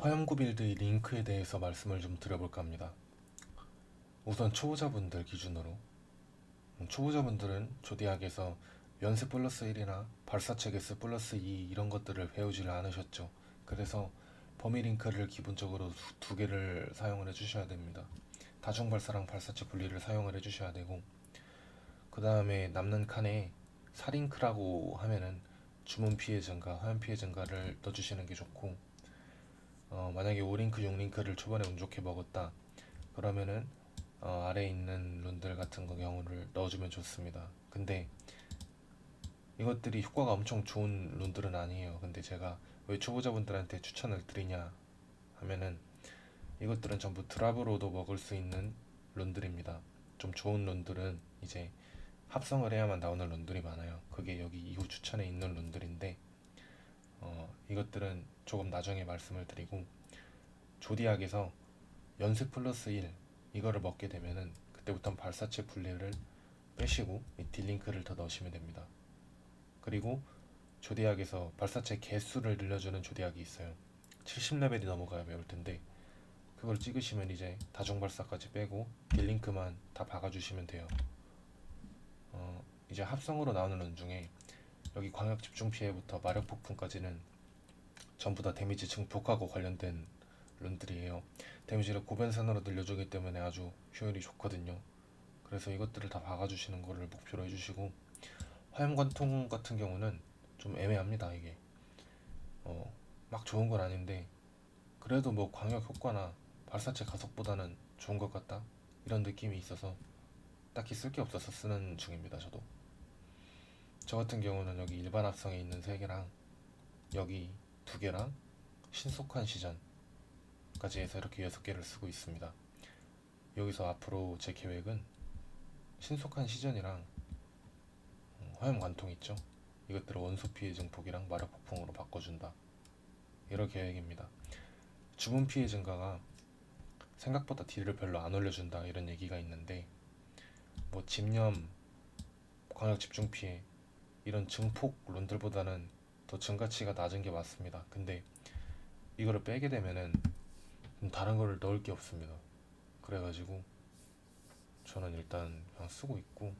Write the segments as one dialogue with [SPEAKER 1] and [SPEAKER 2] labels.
[SPEAKER 1] 화염구 빌드의 링크에 대해서 말씀을 좀 드려볼까 합니다. 우선 초보자분들 기준으로 음, 초보자분들은 조디악에서 연습 플러스 1이나 발사체 개수 플러스 2 이런 것들을 배우지를 않으셨죠. 그래서 범위 링크를 기본적으로 두- 두 개를 사용을 해주셔야 됩니다. 다중 발사랑 발사체 분리를 사용을 해주셔야 되고 그 다음에 남는 칸에 4링크라고 하면은 주문 피해 증가, 화염 피해 증가를 넣어주시는 게 좋고 어, 만약에 5링크, 6링크를 초반에 운 좋게 먹었다 그러면은 어, 아래에 있는 룬들 같은 거 경우를 넣어주면 좋습니다. 근데 이것들이 효과가 엄청 좋은 룬들은 아니에요. 근데 제가 왜 초보자분들한테 추천을 드리냐 하면은 이것들은 전부 드랍으로도 먹을 수 있는 룬들입니다. 좀 좋은 룬들은 이제 합성을 해야만 나오는 룬들이 많아요. 그게 여기 이후 추천에 있는 룬들인데 어, 이것들은 조금 나중에 말씀을 드리고 조디악에서 연습 플러스 1 이거를 먹게 되면은 그때부터 발사체 분리를 빼시고 이 딜링크를 더 넣으시면 됩니다. 그리고 조디악에서 발사체 개수를 늘려주는 조디악이 있어요. 70레벨이 넘어가야 배울 텐데 그걸 찍으시면 이제 다중 발사까지 빼고 딜링크만 다 박아주시면 돼요. 어, 이제 합성으로 나오는 룬 중에 여기 광역 집중 피해부터 마력 폭풍까지는 전부 다 데미지 증폭하고 관련된 룬들이에요. 데미지를 고변산으로 늘려주기 때문에 아주 효율이 좋거든요. 그래서 이것들을 다 박아주시는 거를 목표로 해주시고 화염관통 같은 경우는 좀 애매합니다. 이게 어, 막 좋은 건 아닌데 그래도 뭐 광역 효과나 발사체 가속보다는 좋은 것 같다 이런 느낌이 있어서 딱히 쓸 게 없어서 쓰는 중입니다. 저도 저 같은 경우는 여기 일반 합성에 있는 세 개랑 여기 두 개랑 신속한 시전까지 해서 이렇게 여섯 개를 쓰고 있습니다. 여기서 앞으로 제 계획은 신속한 시전이랑 음, 화염 관통 있죠. 이것들을 원소 피해 증폭이랑 마력 폭풍으로 바꿔준다. 이런 계획입니다. 주문 피해 증가가 생각보다 딜을 별로 안 올려준다 이런 얘기가 있는데 뭐 집념, 광역 집중 피해 이런 증폭 론들보다는 더 증가치가 낮은 게 맞습니다. 근데 이거를 빼게 되면은 좀 다른 거를 넣을 게 없습니다. 그래가지고 저는 일단 그냥 쓰고 있고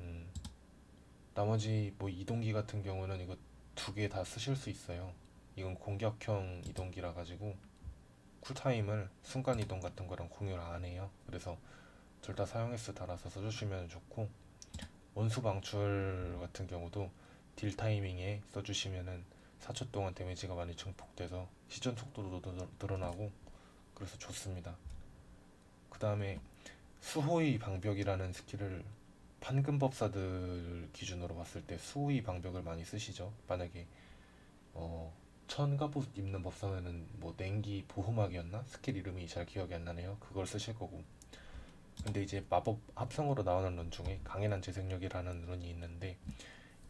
[SPEAKER 1] 음, 나머지 뭐 이동기 같은 경우는 이거 두 개 다 쓰실 수 있어요. 이건 공격형 이동기라 가지고 쿨타임을 순간 이동 같은 거랑 공유를 안 해요. 그래서 둘 다 사용횟수 달아서 써주시면 좋고 원수 방출 같은 경우도 딜 타이밍에 써주시면은 4초 동안 데미지가 많이 증폭돼서 시전 속도도 더 늘어나고 그래서 좋습니다. 그 다음에 수호의 방벽이라는 스킬을 판금법사들 기준으로 봤을 때 수호의 방벽을 많이 쓰시죠. 만약에 어, 천갑옷 입는 법사면은 뭐 냉기 보호막이었나? 스킬 이름이 잘 기억이 안 나네요. 그걸 쓰실 거고. 근데 이제 마법 합성으로 나오는 룬 중에 강인한 재생력이라는 룬이 있는데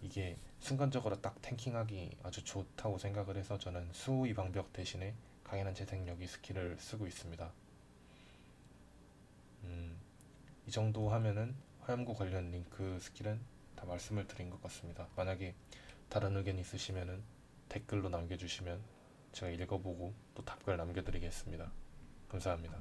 [SPEAKER 1] 이게 순간적으로 딱 탱킹하기 아주 좋다고 생각을 해서 저는 수호의 방벽 대신에 강인한 재생력이 스킬을 쓰고 있습니다. 음, 이 정도 하면은 화염구 관련 링크 스킬은 다 말씀을 드린 것 같습니다. 만약에 다른 의견 있으시면은 댓글로 남겨주시면 제가 읽어보고 또 답글 남겨드리겠습니다. 감사합니다.